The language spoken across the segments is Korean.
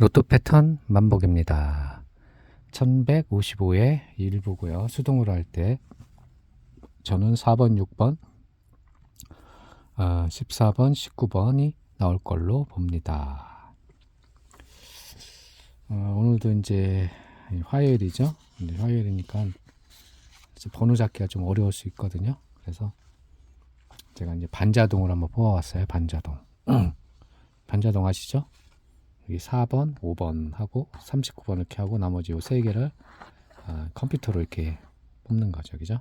로또 패턴 만복입니다. 1155의 1부고요. 수동으로 할 때 저는 4번, 6번, 어, 14번, 19번이 나올 걸로 봅니다. 어, 오늘도 이제 화요일이죠. 화요일이니까 번호 잡기가 좀 어려울 수 있거든요. 그래서 제가 이제 반자동을 한번 뽑아왔어요. 반자동. 반자동 아시죠? 여기 4번, 5번 하고 39번 이렇게 하고 나머지 요 세 개를 아, 컴퓨터로 이렇게 뽑는 거죠. 그죠?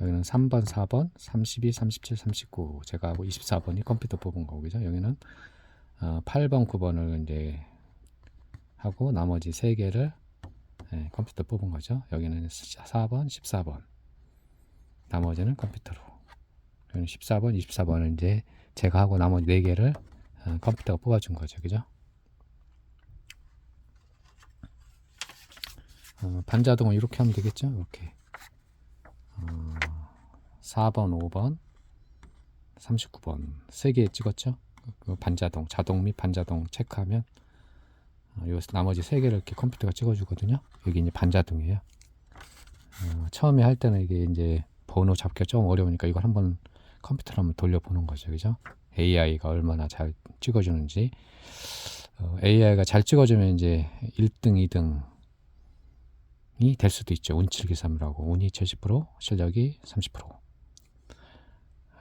여기는 3번, 4번, 32, 37, 39 제가 하고 24번이 컴퓨터 뽑은 거고 그죠? 여기는 어, 8번, 9번을 이제 하고 나머지 세 개를 예, 컴퓨터 뽑은 거죠. 여기는 4번, 14번 나머지는 컴퓨터로 여기는 14번, 24번은 이제 제가 하고 나머지 네 개를 어, 컴퓨터가 뽑아준 거죠. 그죠? 어, 반자동은 이렇게 하면 되겠죠? 이렇게. 어, 4번, 5번, 39번. 세개 찍었죠? 그 반자동, 자동 및 반자동 체크하면 어, 요 나머지 세 개를 이렇게 컴퓨터가 찍어주거든요. 여기 이제 반자동이에요. 어, 처음에 할 때는 이게 이제 번호 잡기가 좀 어려우니까 이걸 한번 컴퓨터로 한번 돌려보는 거죠. 그죠? AI가 얼마나 잘 찍어주는지 어, AI가 잘 찍어주면 이제 1등, 2등이 될 수도 있죠. 운칠 기삼이라고 운이 70% 실력이 30%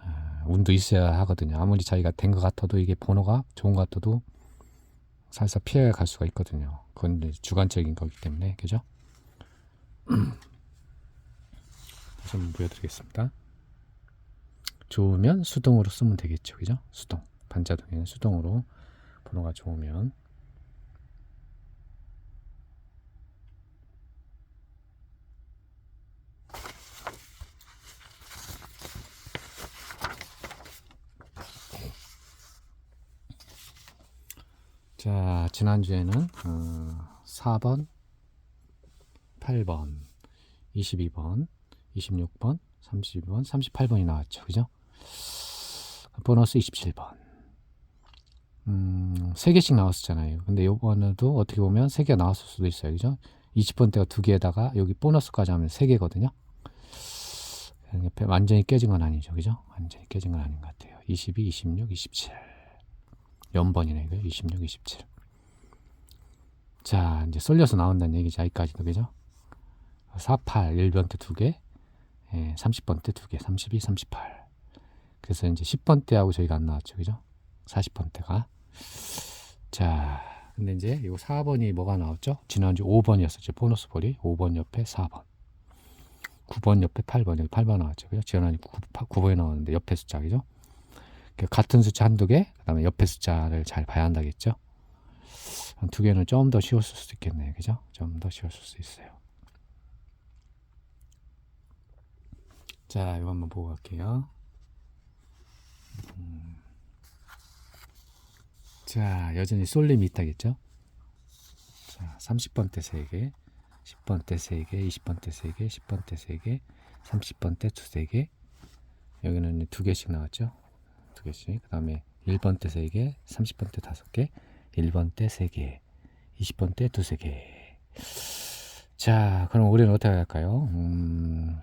아, 운도 있어야 하거든요. 아무리 자기가 된 것 같아도 이게 번호가 좋은 것 같아도 살살 피해 갈 수가 있거든요. 그건 주관적인 거기 때문에 그죠? 다시 한번 보여드리겠습니다. 좋으면 수동으로 쓰면 되겠죠. 그죠? 수동. 반자동에는 수동으로 번호가 좋으면 자, 지난주에는 어, 4번, 8번, 22번, 26번, 32번, 38번이 나왔죠. 그죠? 보너스 27번. 음, 3개씩 나왔었잖아요. 근데 요번에도 어떻게 보면 3개가 나왔을 수도 있어요. 그죠? 20번대가 2개에다가 여기 보너스까지 하면 3개거든요. 완전히 깨진 건 아니죠. 그죠? 완전히 깨진 건 아닌 것 같아요. 22, 26, 27. 연번이네. 이거 26, 27. 자, 이제 쏠려서 나온다는 얘기죠. 여기까지도. 그죠? 48, 1번대 2개. 예, 30번대 2개, 32, 38. 그래서 이제 10번대하고 저희가 안 나왔죠. 그죠? 40번대가. 자, 근데 이제 요 4번이 뭐가 나왔죠? 지난주 5번이었었죠. 보너스 볼이 5번 옆에 4번. 9번 옆에 8번, 여기 8번 나왔죠. 그죠? 지난주 9, 9번이 나왔는데 옆에 숫자, 그죠? 같은 숫자 한두 개, 그 다음에 옆에 숫자를 잘 봐야 한다겠죠? 한 두 개는 좀 더 쉬웠을 수도 있겠네요. 그죠? 좀 더 쉬웠을 수 있어요. 자, 이거 한번 보고 갈게요. 음. 자, 여전히 쏠림이 있다겠죠? 자, 30번대 3개, 10번대 3개, 20번대 3개, 10번대 3개, 30번대 2개. 여기는 2개씩 나왔죠? 2개씩. 그 다음에 1번대 3개, 30번대 5개, 1번대 3개, 20번대 2개. 자, 그럼 올해는 어떻게 할까요? 음,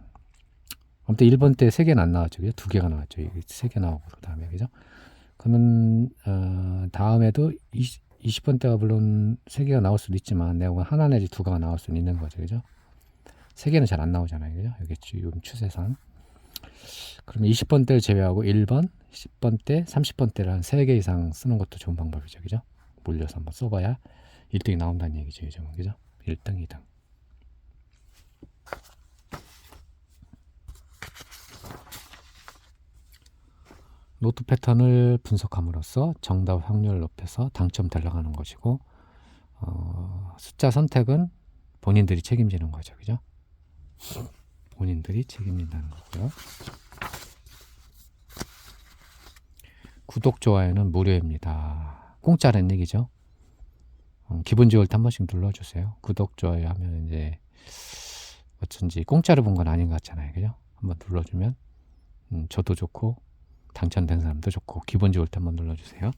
아무튼 1번 때 3개는 안 나왔죠. 그죠? 2개가 나왔죠. 3개 나오고, 그 다음에, 그죠? 그러면, 어, 다음에도 20, 20번 때가 물론 3개가 나올 수도 있지만, 보면 하나 내지 두 개가 나올 수는 있는 거죠. 그죠? 3개는 잘 안 나오잖아요. 그죠? 여기 지금 추세상. 그러면 20번 때를 제외하고 1번, 10번 때, 30번 때를 한 3개 이상 쓰는 것도 좋은 방법이죠. 그죠? 몰려서 한번 써봐야 1등이 나온다는 얘기죠. 요즘은. 그죠? 1등, 2등. 노트 패턴을 분석함으로써 정답 확률을 높여서 당첨되려고 하는 것이고 어, 숫자 선택은 본인들이 책임지는 거죠. 그죠? 본인들이 책임진다는 거고요. 구독, 좋아요는 무료입니다. 공짜라는 얘기죠. 어, 기분 좋을 때 한 번씩 눌러주세요. 구독, 좋아요 하면 이제 어쩐지 공짜로 본 건 아닌 것 같잖아요. 그죠? 한번 눌러주면 음, 저도 좋고 당첨된 사람도 좋고 기분 좋을 때 한번 눌러주세요.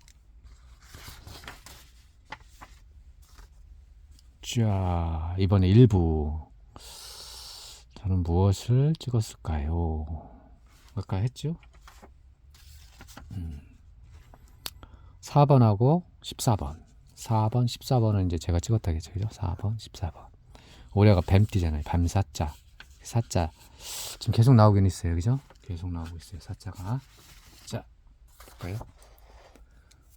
자, 이번에 1부. 저는 무엇을 찍었을까요? 아까 했죠? 음. 4번하고 14번. 4번, 14번은 이제 제가 찍었다겠죠. 그죠? 4번, 14번. 올해가 뱀띠잖아요. 밤사자. 사자. 지금 계속 나오긴 있어요. 그죠? 계속 나오고 있어요. 사자가. 자, 볼까요?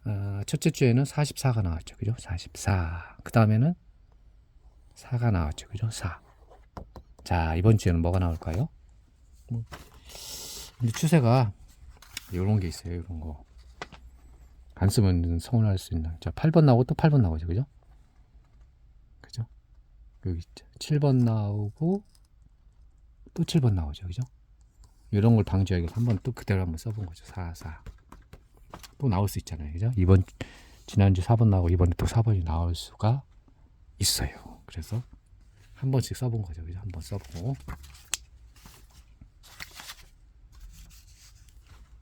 어, 첫째 주에는 44가 나왔죠. 그죠? 44. 그 다음에는 4가 나왔죠. 그죠? 4. 자, 이번 주에는 뭐가 나올까요? 뭐, 근데 추세가 이런 게 있어요. 이런 거. 안 쓰면 서운할 수 있는. 자, 8번 나오고 또 8번 나오죠. 그죠? 그죠? 여기 있죠. 7번 나오고 또 7번 나오죠. 그죠? 이런 걸 방지하기 위해서 한번 또 그대로 한번 써본 거죠. 4, 4. 또 나올 수 있잖아요. 그죠? 이번 지난주 4번 나오고 이번에 또 4번이 나올 수가 있어요. 그래서 한 번씩 써본 거죠. 그죠? 한번 써보고.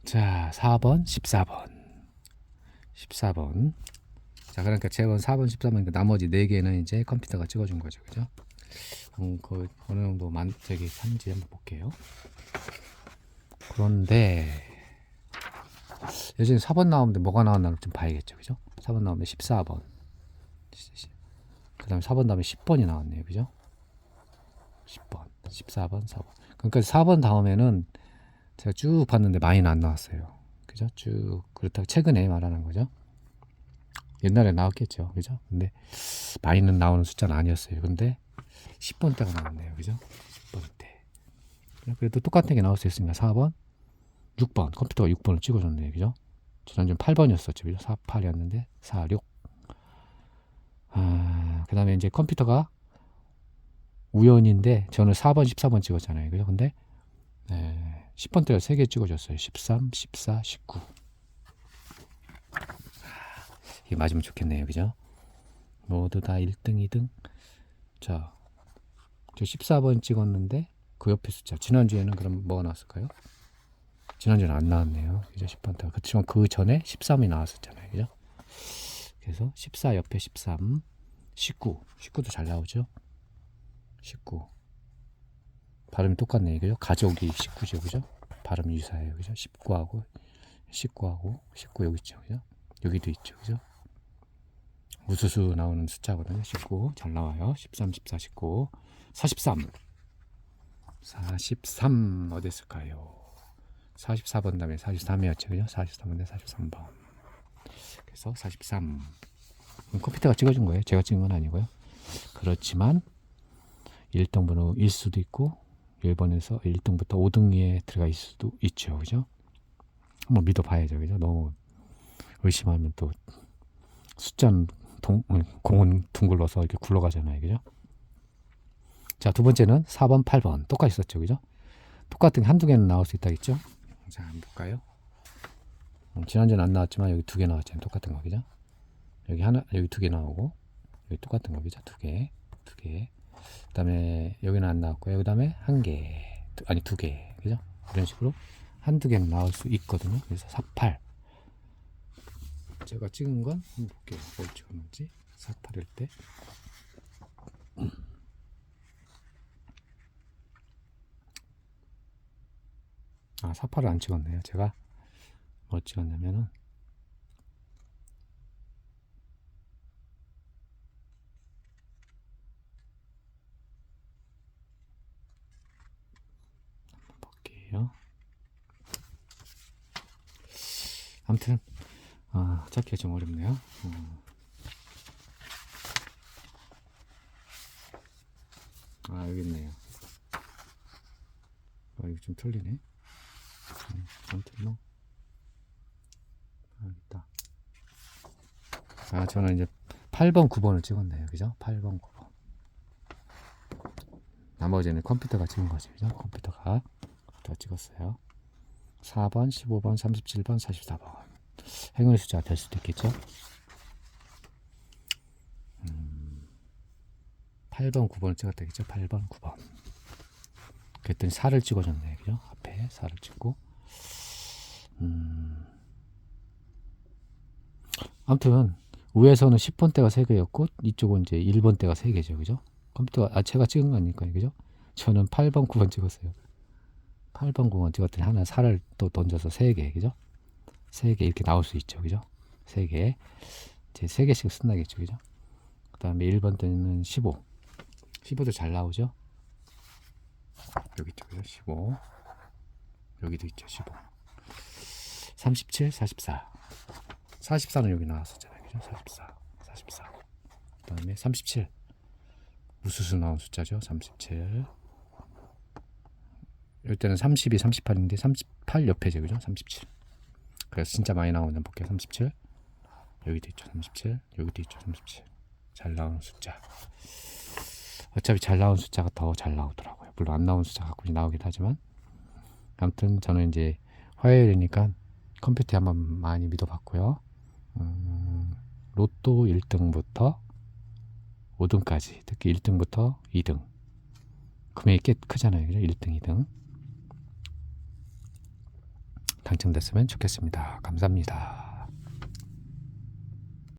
자, 4번, 14번. 14번. 자, 그러니까 재원 4번, 14번, 나머지 4개는 이제 컴퓨터가 찍어준 거죠. 그죠? 음, 그, 어느 정도 만, 저기, 한지 한번 볼게요. 그런데, 예전에 4번 나오는데 뭐가 나왔나 좀 봐야겠죠. 그죠? 4번 나오면 14번. 그 다음에 4번 다음에 10번이 나왔네요. 그죠? 10번, 14번, 4번. 그러니까 4번 다음에는 제가 쭉 봤는데 많이는 안 나왔어요. 그죠? 쭉 그렇다고 최근에 말하는 거죠. 옛날에 나왔겠죠. 그죠? 근데 많이는 나오는 숫자는 아니었어요. 근데 10번 대가 나왔네요. 그죠? 10번 대. 그래도 똑같은 게 나올 수 있으니까 4번, 6번. 컴퓨터가 6번을 찍어줬네요. 그죠? 지난주는 8번이었었죠. 그죠? 4, 8이었는데 4, 6. 아, 그 다음에 이제 컴퓨터가 우연인데 저는 4번, 14번 찍었잖아요. 그죠? 근데 네, 10번 대가 3개 찍어줬어요. 13, 14, 19. 이게 맞으면 좋겠네요. 그죠? 모두 다 1등, 2등. 자, 저 14번 찍었는데 그 옆에 숫자. 지난주에는 그럼 뭐가 나왔을까요? 지난주는 안 나왔네요. 그죠? 10번 대가. 그렇지만 그 전에 13이 나왔었잖아요. 그죠? 그래서 14 옆에 13, 19. 19도 잘 나오죠? 19. 발음이 똑같네요. 그죠? 가족이 19죠. 그죠? 발음이 유사해요. 그죠? 19하고 19하고 19 여기 있죠. 그죠? 여기도 있죠. 그죠? 우수수 나오는 숫자거든요. 19. 잘 나와요. 13, 14, 19. 43. 43 어디 있을까요? 44번 다음에 43이었죠. 그죠? 43번에 43번. 그래서 43. 컴퓨터가 찍어준 거예요. 제가 찍은 건 아니고요. 그렇지만 1등번호일 수도 있고 1번에서 1등부터 5등에 들어가 있을 수도 있죠. 그죠? 한번 믿어봐야죠. 그죠? 너무 의심하면 또 숫자는 동, 공은 둥글러서 이렇게 굴러가잖아요. 그죠? 자, 두 번째는 4번, 8번. 똑같이 썼죠. 그죠? 똑같은 게 한두 개는 나올 수 있다겠죠? 자, 한번 볼까요? 음, 지난주는 안 나왔지만 여기 두 개 나왔잖아요. 똑같은 거. 그죠? 여기 하나, 여기 두 개 나오고, 여기 똑같은 거. 그죠? 두 개, 두 개. 그 다음에 여기는 안 나왔고요. 그 다음에 한 개, 두- 아니 두 개. 그죠? 이런 식으로 한두 개는 나올 수 있거든요. 그래서 48. 제가 찍은 건 한번 볼게요. 뭘 찍었는지. 48일 때. 아, 48을 안 찍었네요. 제가 뭐 찍었냐면은 볼게요. 아무튼 아, 찾기가 좀 어렵네요. 어. 아 여기 있네요. 아 이거 좀 틀리네. 음, 아무튼 뭐 아, 저는 이제 8번, 9번을 찍었네요. 그죠? 8번, 9번. 나머지는 컴퓨터가 찍은 거지. 그죠? 컴퓨터가 컴퓨터가 찍었어요. 4번, 15번, 37번, 44번. 행운의 숫자가 될 수도 있겠죠? 음, 8번, 9번을 찍었다겠죠? 8번, 9번. 그랬더니 4를 찍어줬네. 그죠? 앞에 4를 찍고. 음, 아무튼, 위에서는 10번대가 3개였고 이쪽은 이제 1번대가 3개죠. 그죠? 컴퓨터가 아 제가 찍은 거 아닙니까? 그죠? 저는 8번 9번 찍었어요. 8번 9번 찍었더니 하나 살을 또 던져서 3개. 그죠? 3개 이렇게 나올 수 있죠. 그죠? 3개. 이제 3개씩 쓴다겠죠. 그죠? 그 다음에 1번 때는 15. 15도 잘 나오죠? 여기 있죠. 그죠? 15. 여기도 있죠. 15. 37, 44. 44는 여기 나왔었잖아요. 그죠? 44. 44. 그 다음에 37. 우수수 나온 숫자죠. 37. 이때는 32, 38인데 38 옆에죠. 그죠? 37. 그래서 진짜 많이 나오는 볼게요. 37. 여기도 있죠. 37. 여기도 있죠. 37. 잘 나오는 숫자. 어차피 잘 나온 숫자가 더 잘 나오더라고요. 물론 안 나온 숫자 가끔씩 나오긴 하지만 아무튼 저는 이제 화요일이니까 컴퓨터에 한번 많이 믿어봤고요. 음, 로또 1등부터 5등까지 특히 1등부터 2등 금액이 꽤 크잖아요. 그죠? 1등, 2등 당첨됐으면 좋겠습니다. 감사합니다.